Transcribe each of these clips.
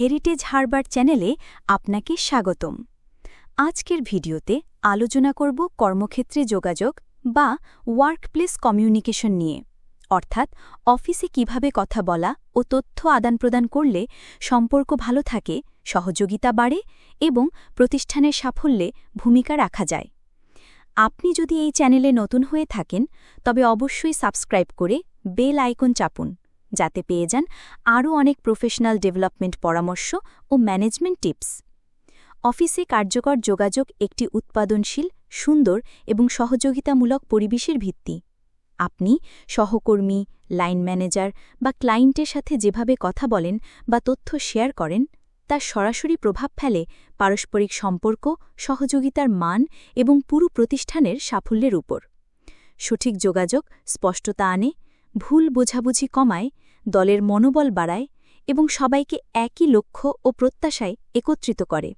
Heritage Harbour চ্যানেলে আপনাকে স্বাগতম। আজকের ভিডিওতে আলোচনা করব কর্মক্ষেত্রে যোগাযোগ বা ওয়ার্কপ্লেস কমিউনিকেশন নিয়ে। অর্থাৎ অফিসে কীভাবে কথা বলা ও তথ্য আদান-প্রদান করলে সম্পর্ক ভালো থাকে, সহযোগিতা বাড়ে এবং প্রতিষ্ঠানের সাফল্যে ভূমিকা রাখা যায়। আপনি যদি এই চ্যানেলে নতুন হয়ে থাকেন, তবে অবশ্যই সাবস্ক্রাইব করে বেল আইকন চাপুন। যাতে পেয়ে যান আরও অনেক প্রফেশনাল ডেভেলপমেন্ট পরামর্শ ও ম্যানেজমেন্ট টিপস অফিসে কার্যকর যোগাযোগ একটি উৎপাদনশীল, সুন্দর এবং সহযোগিতামূলক পরিবেশের ভিত্তি। আপনি সহকর্মী লাইন ম্যানেজার বা ক্লায়েন্টের সাথে যেভাবে কথা বলেন বা তথ্য শেয়ার করেন, তার সরাসরি প্রভাব ফেলে পারস্পরিক সম্পর্ক, সহযোগিতার মান এবং পুরো প্রতিষ্ঠানের সাফল্যের উপর। সঠিক যোগাযোগ স্পষ্টতা আনে ভুল বোঝাবুঝি কমায়, দলের মনোবল বাড়ায় এবং সবাইকে একই লক্ষ্য ও প্রত্যাশায় একত্রিত করে।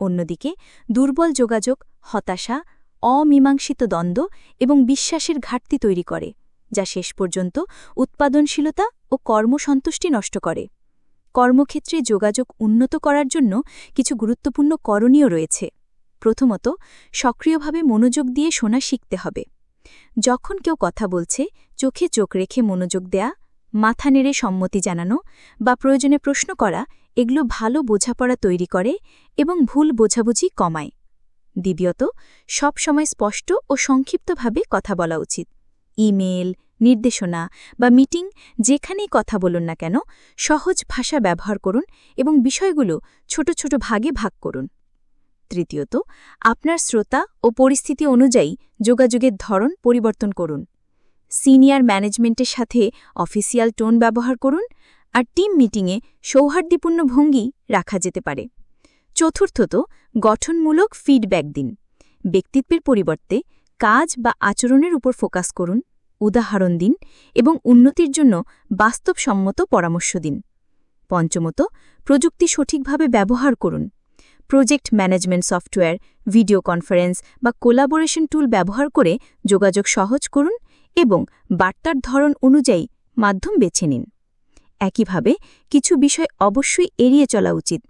অন্যদিকে, দুর্বল যোগাযোগ, হতাশা, অমীমাংসিত দ্বন্দ্ব এবং বিশ্বাসের ঘাটতি তৈরি করে, যা শেষ পর্যন্ত উৎপাদনশীলতা ও কর্মসন্তুষ্টি নষ্ট করে। কর্মক্ষেত্রে যোগাযোগ উন্নত করার জন্য কিছু গুরুত্বপূর্ণ করণীয় রয়েছে। প্রথমত, সক্রিয়ভাবে মনোযোগ দিয়ে শোনা শিখতে হবে। যখন কেউ কথা বলছে, চোখে চোখ রেখে মনোযোগ দেয়া, মাথা নেড়ে সম্মতি জানানো বা প্রয়োজনে প্রশ্ন করা, এগুলো ভালো বোঝাপড়া তৈরি করে এবং ভুল বোঝাবুঝি কমায়। দ্বিতীয়ত সবসময় স্পষ্ট ও সংক্ষিপ্তভাবে কথা বলা উচিত। ইমেল, নির্দেশনা বা মিটিং যেখানেই কথা বলুন না কেন, সহজ ভাষা ব্যবহার করুন এবং বিষয়গুলো ছোট ছোট ভাগে ভাগ করুন। তৃতীয়ত, আপনার শ্রোতা ও পরিস্থিতি অনুযায়ী যোগাযোগের ধরন পরিবর্তন করুন। সিনিয়র ম্যানেজমেন্টের সাথে অফিসিয়াল টোন ব্যবহার করুন আর টিম মিটিংয়ে সৌহার্দ্যপূর্ণ ভঙ্গি রাখা যেতে পারে। চতুর্থত, গঠনমূলক ফিডব্যাক দিন। ব্যক্তিত্বের পরিবর্তে কাজ বা আচরণের উপর ফোকাস করুন, উদাহরণ দিন এবং উন্নতির জন্য বাস্তবসম্মত পরামর্শ দিন। পঞ্চমত, প্রযুক্তি সঠিকভাবে ব্যবহার করুন। Project management software, video conference বা কোলাবোরেশন টুল ব্যবহার করে যোগাযোগ সহজ করুন এবং বার্তার ধরন অনুযায়ী মাধ্যম বেছে নিন। একইভাবে কিছু বিষয় অবশ্যই এড়িয়ে চলা উচিত।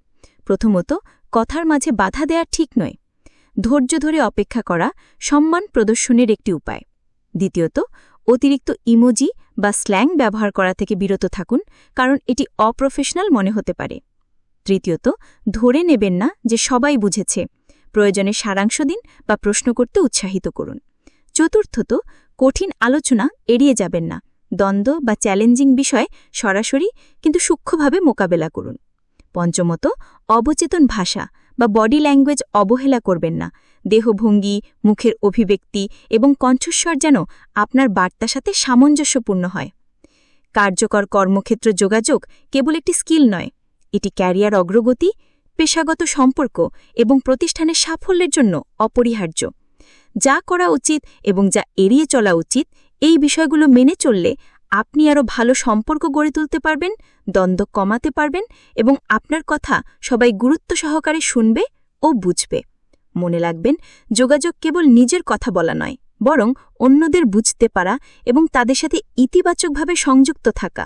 প্রথমত, কথার মাঝে বাধা দেয়া ঠিক নয়। ধৈর্য ধরে অপেক্ষা করা সম্মান প্রদর্শনের একটি উপায়। দ্বিতীয়ত, অতিরিক্ত ইমোজি বা স্ল্যাং ব্যবহার করা থেকে বিরত থাকুন, কারণ এটি অপ্রফেশনাল মনে হতে পারে। তৃতীয়ত, ধরে নেবেন না যে সবাই বুঝেছে। প্রয়োজনে সারাংশ দিন বা প্রশ্ন করতে উৎসাহিত করুন। চতুর্থত, কঠিন আলোচনা এড়িয়ে যাবেন না। দ্বন্দ্ব বা চ্যালেঞ্জিং বিষয় সরাসরি কিন্তু সূক্ষ্মভাবে মোকাবেলা করুন। পঞ্চমত, অবচেতন ভাষা বা বডি ল্যাঙ্গুয়েজ অবহেলা করবেন না। দেহভঙ্গি, মুখের অভিব্যক্তি এবং কণ্ঠস্বর যেন আপনার বার্তার সাথে সামঞ্জস্যপূর্ণ হয়। কার্যকর কর্মক্ষেত্র যোগাযোগ কেবল একটি স্কিল নয় এটি ক্যারিয়ার অগ্রগতি, পেশাগত সম্পর্ক এবং প্রতিষ্ঠানের সাফল্যের জন্য অপরিহার্য। যা করা উচিত এবং যা এড়িয়ে চলা উচিত, এই বিষয়গুলো মেনে চললে আপনি আরও ভালো সম্পর্ক গড়ে তুলতে পারবেন, দ্বন্দ্ব কমাতে পারবেন এবং আপনার কথা সবাই গুরুত্ব সহকারে শুনবে ও বুঝবে। মনে রাখবেন, যোগাযোগ কেবল নিজের কথা বলা নয়, বরং অন্যদের বুঝতে পারা এবং তাদের সাথে ইতিবাচকভাবে সংযুক্ত থাকা।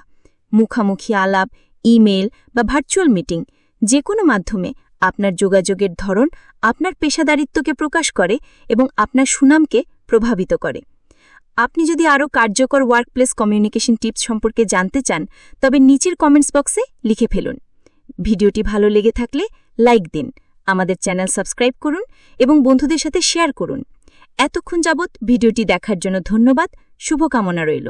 মুখামুখি আলাপ ইমেল বা ভার্চুয়াল মিটিং যে কোনো মাধ্যমে আপনার যোগাযোগের ধরন আপনার পেশাদারিত্বকে প্রকাশ করে এবং আপনার সুনামকে প্রভাবিত করে। আপনি যদি আরও কার্যকর ওয়ার্কপ্লেস কমিউনিকেশন টিপস সম্পর্কে জানতে চান, তবে নিচের কমেন্টস বক্সে লিখে ফেলুন। ভিডিওটি ভালো লেগে থাকলে লাইক দিন, আমাদের চ্যানেল সাবস্ক্রাইব করুন এবং বন্ধুদের সাথে শেয়ার করুন। এতক্ষণ যাবৎ ভিডিওটি দেখার জন্য ধন্যবাদ, শুভকামনা রইল।